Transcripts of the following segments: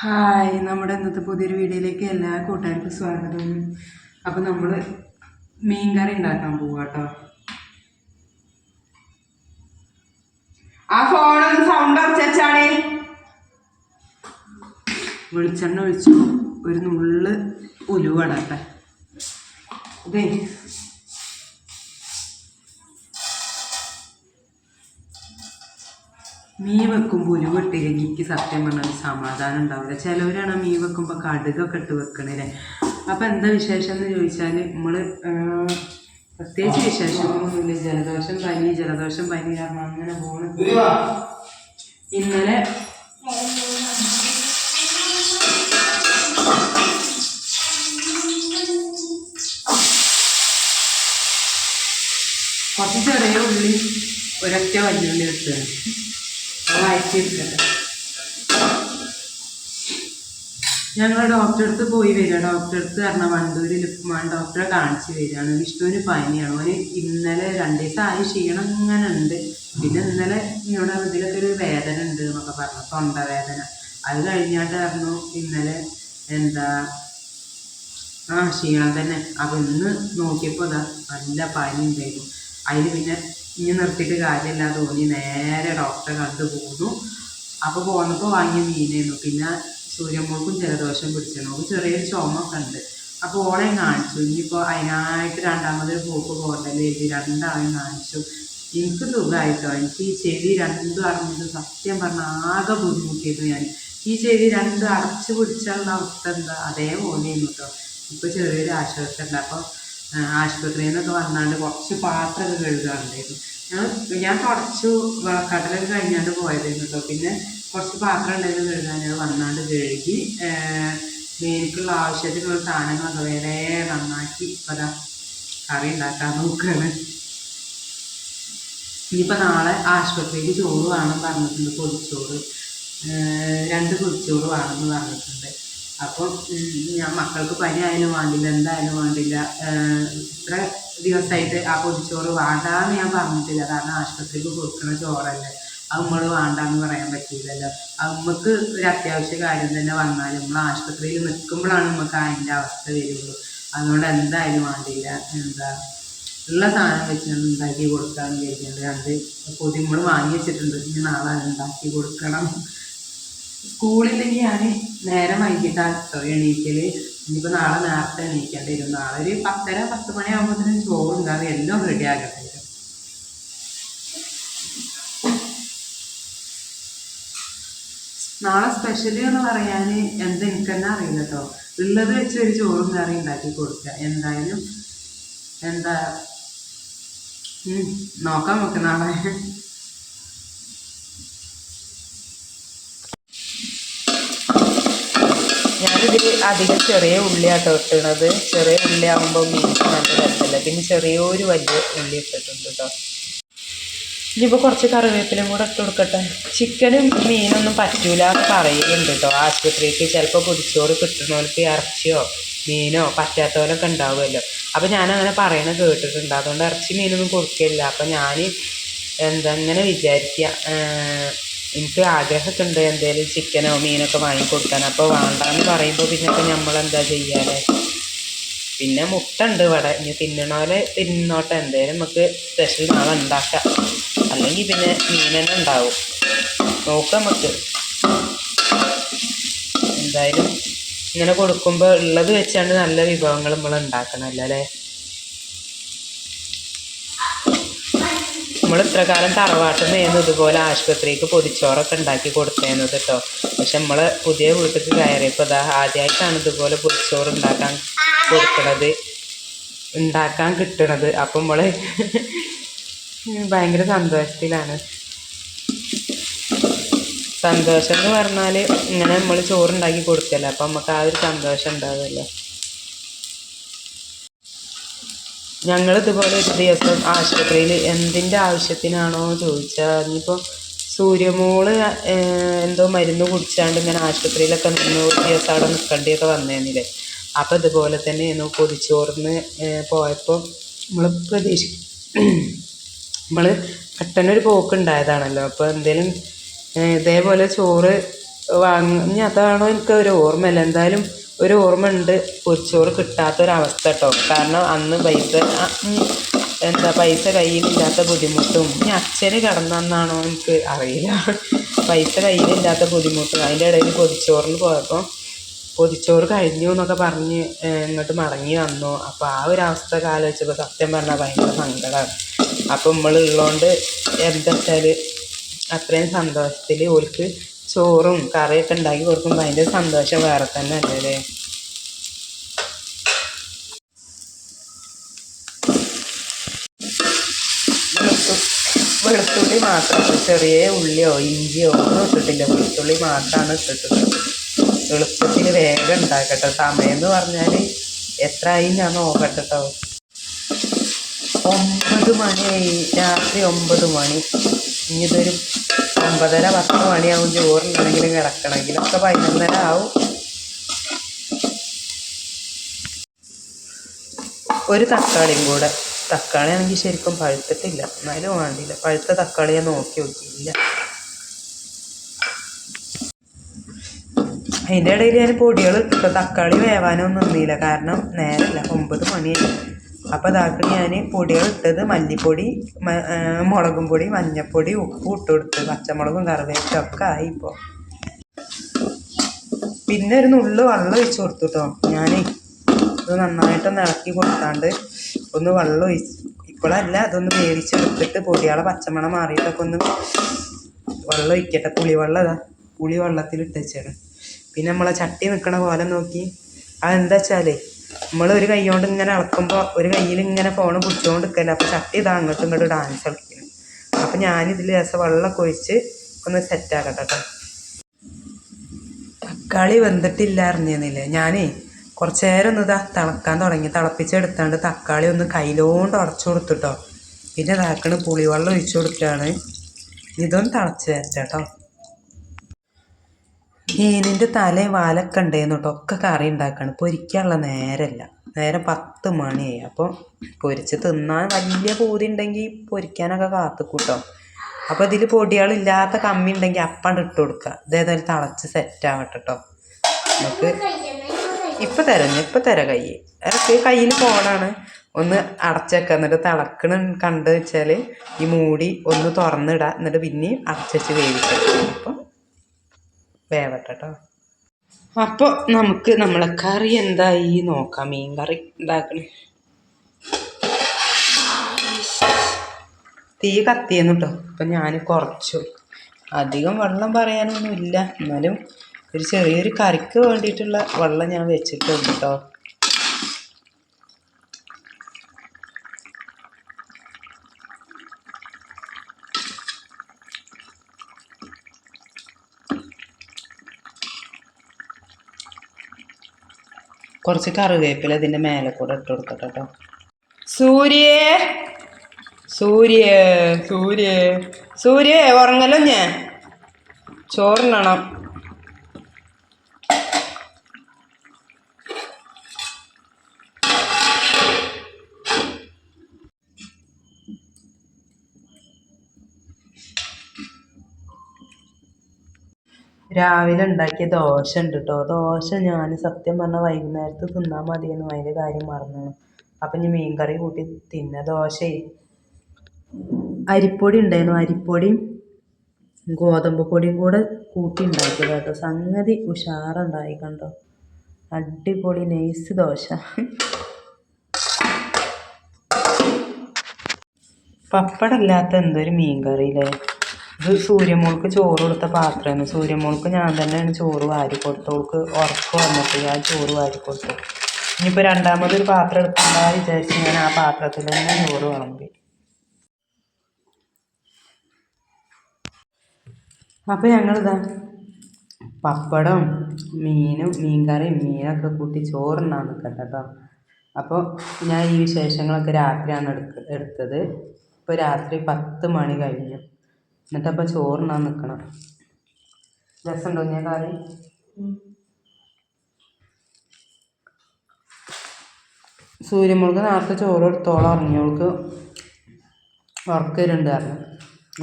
Hi നമ്മുടെ ഇന്നത്തെ പുതിയൊരു വീഡിയോയിലേക്ക് എല്ലാ കൂട്ടുകാർക്കും സ്വാഗതം. അപ്പം നമ്മൾ മീൻകറി ഉണ്ടാക്കാൻ പോവുക കേട്ടോ ആ ഫോണിൽ സൗണ്ട് വെച്ചാണേ വെളിച്ചെണ്ണ ഒഴിച്ചു. ഒരു നുള്ള് ഉലുവടട്ടെ ഇതേ മീൻ വെക്കുമ്പോൾ എനിക്ക് സത്യം പറഞ്ഞാൽ സമാധാനം ഉണ്ടാവില്ല. ചിലവരാണ് മീൻ വെക്കുമ്പോൾ കടുകൊക്കെ ഇട്ട് വെക്കണേ അപ്പം എന്താ വിശേഷം എന്ന് ചോദിച്ചാൽ നമ്മൾ പ്രത്യേകിച്ച് വിശേഷങ്ങളൊന്നുമില്ല. ജലദോഷം പനി ജലദോഷം പനി കാരണം അങ്ങനെ പോണ്. ഇന്നലെ കുറച്ച് ചെറിയ ഉള്ളി ഒരൊറ്റ വലിയുള്ളി എടുത്തത് വായിച്ചിരിക്കട്ടെ. ഞങ്ങൾ ഡോക്ടറെ അടുത്ത് പോയി വരിക. ഡോക്ടറെ അടുത്ത് പറഞ്ഞാൽ വണ്ടൂരിൽ ഡോക്ടറെ കാണിച്ച് വരികയാണ്. വിഷ്ണുവിന് പനിയാണ്. അവന് ഇന്നലെ രണ്ട് ദിവസമായി ക്ഷീണം ഇങ്ങനെ ഉണ്ട്. പിന്നെ ഇന്നലെ ഇവിടെ ഇതിലൊക്കെ ഒരു വേദന ഉണ്ട് എന്നൊക്കെ പറഞ്ഞു. തൊണ്ടവേദന. അത് കഴിഞ്ഞാട്ട് പറഞ്ഞു ഇന്നലെ എന്താ ആ ക്ഷീണം തന്നെ. അപ്പം ഇന്ന് നോക്കിയപ്പോൾ അതാ നല്ല പനി ഉണ്ടായിരുന്നു അതിൽ പിന്നെ ഇനി നിർത്തിയിട്ട് കാര്യമില്ല തോന്നി. നേരെ ഡോക്ടറെ കണ്ടു പോന്നു. അപ്പോൾ പോന്നപ്പോൾ വാങ്ങിയ മീനായിരുന്നു. പിന്നെ സൂര്യമോൾക്കും ജലദോഷം പിടിച്ചിരുന്നു ചെറിയൊരു ചുമൊക്കെ ഉണ്ട്. അപ്പോൾ ഓളെ കാണിച്ചു. ഇനിയിപ്പോൾ അതിനായിട്ട് രണ്ടാമതൊരു പോക്ക് പോകണ്ടല്ലേ എഴുതി. രണ്ടാളെയും കാണിച്ചു. എനിക്ക് സുഖമായിട്ടോ? എനിക്ക് ഈ ചെവി രണ്ടും അറിഞ്ഞത് സത്യം പറഞ്ഞാൽ ആകെ ബുദ്ധിമുട്ടിയിരുന്നു ഞാൻ. ഈ ചെവി രണ്ടും അടച്ചു പിടിച്ചുള്ള അവസ്ഥ എന്താ? അതേപോലെയായിരുന്നു കേട്ടോ. ഇപ്പോൾ ചെറിയൊരു ആശ്വാസമുണ്ട്. അപ്പോൾ ആശുപത്രിയിൽ നിന്നൊക്കെ വന്നാണ്ട് കുറച്ച് പാത്രമൊക്കെ കഴുകാറുണ്ടായിരുന്നു. ഞാൻ ഞാൻ തുടച്ചു കടലൊക്കെ കഴിഞ്ഞാണ്ട് പോയതായിരുന്നു കേട്ടോ പിന്നെ കുറച്ച് പാത്രം ഉണ്ടായിരുന്നു കഴുകാൻ അത് വന്നാണ്ട് കഴുകി എനിക്കുള്ള ആവശ്യത്തിനുള്ള സാധനങ്ങളൊക്കെ വേറെ നന്നാക്കി ഇപ്പതാ കറി ഉണ്ടാക്കാൻ നോക്കുകയാണ് ഇനിയിപ്പോൾ നാളെ ആശുപത്രിക്ക് ചോറ് വേണം പറഞ്ഞിട്ടുണ്ട് പൊതിച്ചോറ്. രണ്ട് പൊതിച്ചോറ് വേണമെന്ന് പറഞ്ഞിട്ടുണ്ട്. അപ്പം ഞാൻ മക്കൾക്ക് പനി ആയാലും വേണ്ടില്ല എന്തായാലും വേണ്ടില്ല. ഇത്ര ദിവസമായിട്ട് ആ പൊതിച്ചോറ് വേണ്ടാന്ന് ഞാൻ പറഞ്ഞിട്ടില്ല. കാരണം ആശുപത്രിക്ക് കൊടുക്കുന്ന ചോറല്ലേ. അത് നമ്മൾ വേണ്ടാന്ന് പറയാൻ പറ്റില്ലല്ലോ. അത് നമുക്ക് ഒരു അത്യാവശ്യ കാര്യം തന്നെ വന്നാൽ നമ്മൾ ആശുപത്രിയിൽ നിൽക്കുമ്പോഴാണ് നമുക്ക് അതിന്റെ അവസ്ഥ വരുള്ളൂ. അതുകൊണ്ട് എന്തായാലും വേണ്ടില്ല. എന്താ ഉള്ള സാധനം വെച്ച് ഞാൻ ഉണ്ടാക്കി കൊടുക്കാമെന്ന് വിചാരിക്കുന്നുണ്ട് രണ്ട് പൊതി നമ്മൾ വാങ്ങി വെച്ചിട്ടുണ്ട്. ഇനി നാളെ ഉണ്ടാക്കി കൊടുക്കണം. സ്കൂളില്ലെങ്കിൽ ഞാൻ നേരം വൈകിട്ടാണ് കേട്ടോ എണീക്കൽ ഇനിയിപ്പോൾ നാളെ നേരത്തെ എണീക്കേണ്ടി വരും. നാളെ ഒരു പത്തര പത്ത് മണിയാകുമ്പോഴത്തേനും ചോറ് ഉണ്ടാകും എല്ലാം റെഡി ആകട്ടെ. നാളെ സ്പെഷ്യൽ എന്ന് പറയാൻ എന്താ എനിക്ക് തന്നെ അറിയില്ല കേട്ടോ ഉള്ളത് വെച്ച് ഒരു ചോറും കറി ഉണ്ടാക്കി കൊടുക്കുക എന്തായാലും എന്താ? നോക്കാം നമുക്ക് നാളെ. അധികം ചെറിയ ഉള്ളിയാട്ടോ ഇട്ടണത്. ചെറിയ ഉള്ളി ആകുമ്പോൾ മീൻക്ക് നല്ല രസമല്ല പിന്നെ ചെറിയൊരു വലിയ ഉള്ളി ഇട്ടിട്ടുണ്ട് കേട്ടോ ഇനിയിപ്പോൾ കുറച്ച് കറിവേപ്പിലും കൂടെ ഇട്ട് കൊടുക്കട്ടെ. ചിക്കനും മീനൊന്നും പറ്റൂല എന്ന് പറയുന്നുണ്ട് കേട്ടോ ആശുപത്രിക്ക് ചിലപ്പോൾ പൊതിച്ചോറ് കിട്ടുന്നവർക്ക് ഇറച്ചിയോ മീനോ പറ്റാത്തവരൊക്കെ ഉണ്ടാവുമല്ലോ. അപ്പോൾ ഞാനങ്ങനെ പറയണത് കേട്ടിട്ടുണ്ട്. അതുകൊണ്ട് ഇറച്ചി മീനൊന്നും കൊടുക്കില്ല അപ്പോൾ ഞാൻ എന്താ ഇങ്ങനെ വിചാരിക്കുക എനിക്ക് ആഗ്രഹമൊക്കെ ഉണ്ട് എന്തെങ്കിലും ചിക്കനോ മീനൊക്കെ വാങ്ങിക്കൊടുക്കാൻ. അപ്പോൾ വേണ്ടാന്ന് പറയുമ്പോൾ പിന്നെ ഇപ്പം നമ്മളെന്താ ചെയ്യാതെ പിന്നെ മുട്ട ഉണ്ട് ഇവിടെ. ഇനി തിന്നണോലെ തിന്നോട്ടെ. എന്തേലും നമുക്ക് സ്പെഷ്യൽ നാളെ ഉണ്ടാക്കാം. അല്ലെങ്കിൽ പിന്നെ മീൻ തന്നെ ഉണ്ടാവും. നോക്കാം നമുക്ക്. എന്തായാലും ഇങ്ങനെ കൊടുക്കുമ്പോൾ ഉള്ളത് വെച്ചാണ് നല്ല വിഭവങ്ങൾ നമ്മൾ ഉണ്ടാക്കണമല്ലോ അല്ലേ? നമ്മൾ ഇത്ര കാലം തറവാട്ടിൽ നിന്ന് ഇതുപോലെ ആശുപത്രിക്ക് പൊതിച്ചോറൊക്കെ ഉണ്ടാക്കി കൊടുത്തേന്നത് കേട്ടോ. പക്ഷെ നമ്മൾ പുതിയ വീട്ടിൽ കയറിയപ്പോൾ ഇതാ ആദ്യമായിട്ടാണ് ഇതുപോലെ പൊതിച്ചോറ് ഉണ്ടാക്കാൻ കൊടുക്കണത് ഉണ്ടാക്കാൻ കിട്ടണത്. അപ്പം നമ്മൾ ഭയങ്കര സന്തോഷത്തിലാണ്. സന്തോഷം എന്ന് പറഞ്ഞാൽ ഇങ്ങനെ നമ്മൾ ചോറുണ്ടാക്കി കൊടുക്കല്ലോ? അപ്പം നമുക്ക് ആ ഒരു സന്തോഷം ഉണ്ടാവുമല്ലോ. ഞങ്ങൾ ഇതുപോലെ ഒരു ദിവസം ആശുപത്രിയിൽ എന്തിന്റെ ആവശ്യത്തിനാണോ ചോദിച്ചാൽ ഇനിയിപ്പോൾ സൂര്യമോൾ എന്തോ മരുന്ന് കുടിച്ചാണ്ട് ഇങ്ങനെ ആശുപത്രിയിലൊക്കെ നിന്ന് ഒരു ദിവസം അവിടെ നിൽക്കേണ്ടിയൊക്കെ വന്നേന്നില്ലേ. അപ്പോൾ ഇതുപോലെ തന്നെ ഇന്ന് പൊതിച്ചോറിന് പോയപ്പോൾ നമ്മൾ പ്രതീക്ഷ നമ്മൾ പെട്ടെന്നൊരു പോക്ക് ഉണ്ടായതാണല്ലോ അപ്പോൾ എന്തേലും ഇതേപോലെ ചോറ് വാങ്ങി അതാണോ എനിക്ക് ഒരു ഓർമ്മയില്ല. എന്തായാലും ഒരു ഓർമ്മ ഉണ്ട് പൊരിച്ചോറ് കിട്ടാത്തൊരവസ്ഥ കേട്ടോ. കാരണം അന്ന് പൈസ എന്താ പൈസ കയ്യിലില്ലാത്ത ബുദ്ധിമുട്ടും. ഇനി അച്ഛന് കിടന്നാണോ എനിക്ക് അറിയില്ല. പൈസ കയ്യിലില്ലാത്ത ബുദ്ധിമുട്ടും. അതിന്റെ ഇടയിൽ പൊതിച്ചോറിന് പോയപ്പോൾ പൊതിച്ചോറ് കഴിഞ്ഞു എന്നൊക്കെ പറഞ്ഞ് ഇങ്ങോട്ട് മടങ്ങി വന്നു. അപ്പോൾ ആ ഒരു അവസ്ഥ ആലോചിച്ചപ്പോൾ സത്യം പറഞ്ഞാൽ ഭയങ്കര സങ്കടമാണ് അപ്പോൾ നമ്മളുള്ളതുകൊണ്ട് എന്താ വെച്ചാൽ അത്രയും സന്തോഷത്തിൽ ഓർക്ക് ചോറും കറിയൊക്കെ ഉണ്ടാക്കി കൊടുക്കുമ്പോൾ അതിന്റെ സന്തോഷം വേറെ തന്നെ അല്ലേ വെളുത്തു- വെളുത്തുള്ളി മാത്രം ചെറിയ ഉള്ളിയോ ഇഞ്ചിയോ ഒന്നും ഇട്ടിട്ടില്ല. വെളുത്തുള്ളി മാത്രമാണ് ഇട്ടിട്ടുള്ളത്. എളുപ്പത്തിൽ വേഗം ഉണ്ടാക്കട്ടെ. സമയം എന്ന് പറഞ്ഞാൽ എത്ര ആയി ഞാൻ നോക്കട്ടെ കേട്ടോ ഒമ്പത് മണിയായി. രാത്രി ഒമ്പത് മണി. ഇനി ഇതൊരു ഒമ്പതര പത്ത് മണിയാവും ചോറുണ്ടെങ്കിലും കിടക്കണമെങ്കിലും ഒക്കെ പതിനൊന്നര ആവും. ഒരു തക്കാളിയും കൂടെ. തക്കാളി ആണെങ്കിൽ ശരിക്കും പഴുത്തിട്ടില്ല. എന്നാലും വേണ്ടിയില്ല പഴുത്ത തക്കാളി ഞാൻ നോക്കി നോക്കിയില്ല അതിന്റെ ഇടയിൽ ഞാൻ പൊടികൾ ഇട്ടു. തക്കാളി വേവാനൊന്നും നിന്നില്ല. കാരണം നേരല്ല. ഒമ്പത് മണിയായി. അപ്പോൾ അതാക്കി ഞാൻ പൊടികൾ ഇട്ടത് മല്ലിപ്പൊടി മുളകും പൊടി മഞ്ഞൾപ്പൊടി ഉപ്പും ഇട്ട് കൊടുത്ത് പച്ചമുളകും കറിവേപ്പിലും ഒക്കെ ആയി ഇപ്പോൾ പിന്നെ ഒരു നുള്ളു വെള്ളം ഒഴിച്ച് കൊടുത്തു കേട്ടോ ഞാൻ ഇത് നന്നായിട്ടൊന്ന് ഇളക്കി കൊടുത്താണ്ട് ഒന്ന് വെള്ളം ഒഴിച്ച്. ഇപ്പോഴല്ല അതൊന്ന് വേവിച്ചെടുത്തിട്ട് പൊടിയാളെ പച്ചമണം മാറിയിട്ടൊക്കെ ഒന്ന് വെള്ളം ഒഴിക്കട്ടെ. പുളിവെള്ളം അതാ പുളി വെള്ളത്തിൽ ഇട്ട് വെച്ചാണ് പിന്നെ നമ്മളെ ചട്ടി നിൽക്കണ പോലെ നോക്കി. അതെന്താ വെച്ചാലേ നമ്മൾ ഒരു കൈ കൊണ്ട് ഇങ്ങനെ ഇളക്കുമ്പോൾ ഒരു കയ്യിൽ ഇങ്ങനെ ഫോൺ പിടിച്ചുകൊണ്ട് നിൽക്കുന്നത് അപ്പോൾ ചട്ടി ഇതാ അങ്ങോട്ടും ഇങ്ങോട്ടും ഡാൻസ് കളിക്കുന്നു അപ്പോൾ ഞാനിതിൽ രസം വെള്ളമൊക്കെ ഒഴിച്ച് ഒന്ന് സെറ്റാക്കട്ടെ കേട്ടോ തക്കാളി വെന്തിട്ടില്ല അറിഞ്ഞിരുന്നില്ലേ ഞാനേ കുറച്ച് നേരം ഒന്ന് ഇതാ തിളക്കാൻ തുടങ്ങി. തിളപ്പിച്ചെടുത്താണ്ട് തക്കാളി ഒന്ന് കയ്യിലോണ്ട് ഉടച്ചു കൊടുത്തിട്ടോ പിന്നെ ഇതാക്കണ് പുളിവെള്ളം ഒഴിച്ചു കൊടുക്കുകയാണ് ഇതൊന്ന് തിളച്ച് വരട്ടെ കേട്ടോ മീനിന്റെ തലയും വാലൊക്കെ ഉണ്ടായിരുന്നു കേട്ടോ ഒക്കെ കറി ഉണ്ടാക്കണം. പൊരിക്കാനുള്ള നേരമല്ല നേരം പത്ത് മണിയായി. അപ്പോൾ പൊരിച്ച് തിന്നാൻ വലിയ പൂതി ഉണ്ടെങ്കിൽ പൊരിക്കാനൊക്കെ കാത്തുക്കൂട്ടോ. അപ്പോൾ ഇതിൽ പൊടികളില്ലാത്ത കമ്മി ഉണ്ടെങ്കിൽ അപ്പണ്ട് ഇട്ട് കൊടുക്കുക ഇതേതായാലും തിളച്ച് സെറ്റ് ആവട്ടെ നമുക്ക് ഇപ്പം തരാം. ഇപ്പം തരാം കൈ അതൊക്കെ കയ്യിൽ ഫോണാണ് ഒന്ന് അടച്ചേക്കുക എന്നിട്ട് തിളക്കണ കണ്ട് വെച്ചാൽ ഈ മൂടി ഒന്ന് തുറന്നിടുക എന്നിട്ട് പിന്നെയും അടച്ചു വേവിക്കുക അപ്പം വേവട്ടെ കേട്ടോ അപ്പോൾ നമുക്ക് നമ്മളെ കറി എന്തായി നോക്കാം മീൻ കറി ഉണ്ടാക്കണേ. തീ കത്തിയെന്നു കേട്ടോ അപ്പം ഞാൻ കുറച്ചു. അധികം വെള്ളം പറയാനൊന്നും ഇല്ല എന്നാലും ഒരു ചെറിയൊരു കറിക്ക് വേണ്ടിയിട്ടുള്ള വെള്ളം ഞാൻ വെച്ചിട്ടുണ്ട് കേട്ടോ കുറച്ച് കറിവേപ്പില ഇതിന്റെ മേലെ കൂടെ ഇട്ട് കൊടുക്കട്ടെ കേട്ടോ. സൂര്യേ സൂര്യ സൂര്യ സൂര്യ ഉറങ്ങല്ലോ ഞാൻ ചോറിനണം. രാവിലെ ഉണ്ടാക്കിയ ദോശ ഉണ്ട് കേട്ടോ ദോശ ഞാൻ സത്യം പറഞ്ഞാൽ വൈകുന്നേരത്ത് തിന്നാൽ മതിയെന്ന് അതിന്റെ കാര്യം മറന്നു അപ്പം ഇനി മീൻകറി കൂട്ടി തിന്ന ദോശയെ അരിപ്പൊടി ഉണ്ടായിരുന്നു. അരിപ്പൊടിയും ഗോതമ്പ് പൊടിയും കൂടെ കൂട്ടി ഉണ്ടാക്കിയത് കേട്ടോ. സംഗതി ഉഷാറുണ്ടായി കണ്ടോ. അടിപൊളി നൈസ് ദോശ. പപ്പടമില്ലാത്ത എന്തൊരു മീൻ കറിയില്ലേ ഇത് സൂര്യമോൾക്ക് ചോറ് കൊടുത്ത പാത്രമാണ്. സൂര്യമോൾക്ക് ഞാൻ തന്നെയാണ് ചോറ് വാരി കൊടുത്തത്. ഓൾക്ക് ഉറക്കം വന്നിട്ട് ഞാൻ ചോറ് വാരി കൊടുത്തു. ഇനിയിപ്പോൾ രണ്ടാമതൊരു പാത്രം എടുക്കണ്ട വിചാരിച്ച് ഞാൻ ആ പാത്രത്തിൽ തന്നെ ചോറ് വിളമ്പി. അപ്പോൾ ഞങ്ങളിതാ പപ്പടം മീനും മീൻകറിയും മീനൊക്കെ കൂട്ടി ചോറുണ്ണാൻ നിൽക്കട്ടെ കേട്ടോ. അപ്പോൾ ഞാൻ ഈ വിശേഷങ്ങളൊക്കെ രാത്രിയാണ് എടുക്ക എടുത്തത്. ഇപ്പോൾ രാത്രി പത്ത് മണി കഴിഞ്ഞു. എന്നിട്ടപ്പോൾ ചോറുണ്ണാൻ നിൽക്കണം രസമുണ്ടോ ഞാൻ കറി? സൂര്യമുളക് നേരത്തെ ചോറ് എടുത്തോളം ഇറങ്ങിയവൾക്ക് ഉറക്കം വരുന്നുണ്ട് പറഞ്ഞു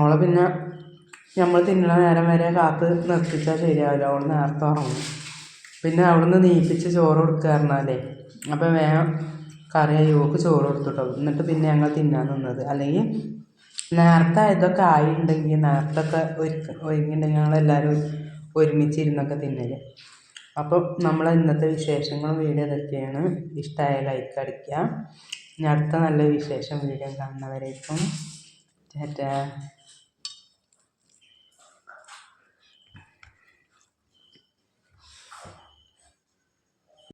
ഓളെ പിന്നെ നമ്മൾ തിന്നണ നേരം വരെ കാത്ത് നിർത്തിച്ചാൽ ശരിയാവില്ല. അവൾ നേരത്തെ ഉറങ്ങും. പിന്നെ അവിടുന്ന് നീപ്പിച്ച് ചോറ് കൊടുക്കുക പറഞ്ഞാലേ അപ്പം വേഗം കറിയായി. ഓൾക്ക് ചോറ് കൊടുത്തുട്ടോ എന്നിട്ട് പിന്നെ ഞങ്ങൾ തിന്നാൻ നിന്നത്. അല്ലെങ്കിൽ നേരത്തെ ഇതൊക്കെ ആയിട്ടുണ്ടെങ്കിൽ നേരത്തെ ഒക്കെ ഒരുക്ക ഒരുങ്ങിയിട്ടുണ്ടെങ്കിൽ ഞങ്ങളെല്ലാവരും ഒരുമിച്ചിരുന്നൊക്കെ തിന്നൽ അപ്പം നമ്മളെ ഇന്നത്തെ വിശേഷങ്ങളും വീഡിയോ ഇതൊക്കെയാണ്. ഇഷ്ടമായ ലൈക്ക് അടിക്കുക ഇനി അടുത്ത നല്ല വിശേഷം വീഡിയോ കാണുന്നവരേക്കും. ടാറ്റാ.